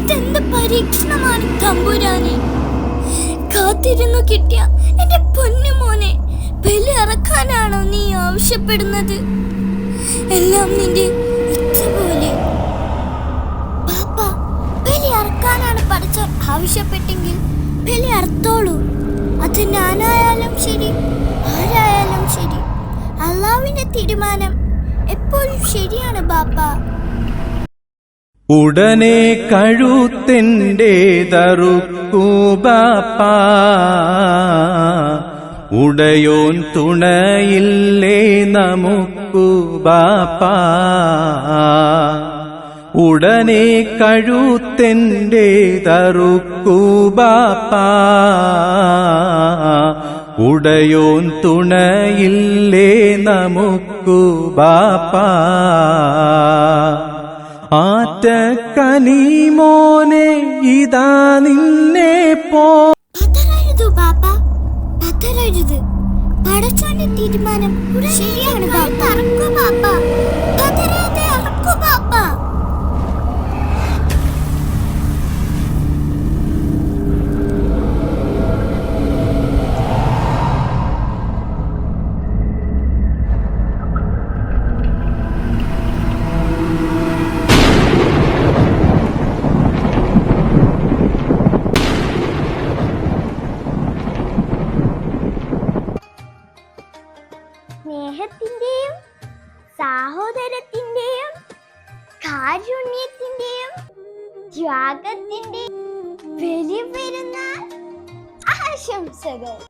ഇതെന്ത് പരീക്ഷണമാണ് തമ്പുരാനെ? കാത്തിരുന്നു കിട്ടിയ എന്റെ പൊന്നു മോനെ ബലി അറക്കാനാണോ നീ ആവശ്യപ്പെടുന്നത്? എല്ലാം നിന്റെ ഇച്ഛ പോലെ പാപ്പ ബലി അറക്കാനാണ് പഠിച്ച ആവശ്യപ്പെട്ടെങ്കിൽ ബലി അർത്തോളൂ അത് ഞാനായാലും ശരി ആരായാലും ശരി. അള്ളാവിന്റെ തീരുമാനം എപ്പോഴും ശരിയാണ് ബാപ്പ ഉടനെ കഴുത്തിന്റെ തറുക്കൂബാപ്പ ഉടയോൻ തുണയില്ലേ നമുക്കു ഉടനെ കഴുത്തിന്റെ തറുക്കൂബാപ്പ ഉടയോൻ തുണയില്ലേ നമുക്കു ആറ്റ കനിമോനെ ഇതാ നിന്നെ പോ പതറരുത് ബാപ്പ പതറരുത് പടച്ചോന്റെ തീരുമാനം ശരിയാണ് ബാപ്പ. സ്നേഹത്തിന്റെയും സാഹോദരത്തിന്റെയും കാരുണ്യത്തിന്റെയും ത്യാഗത്തിന്റെയും വലിയ പെരുന്നാൾ ആശംസകൾ.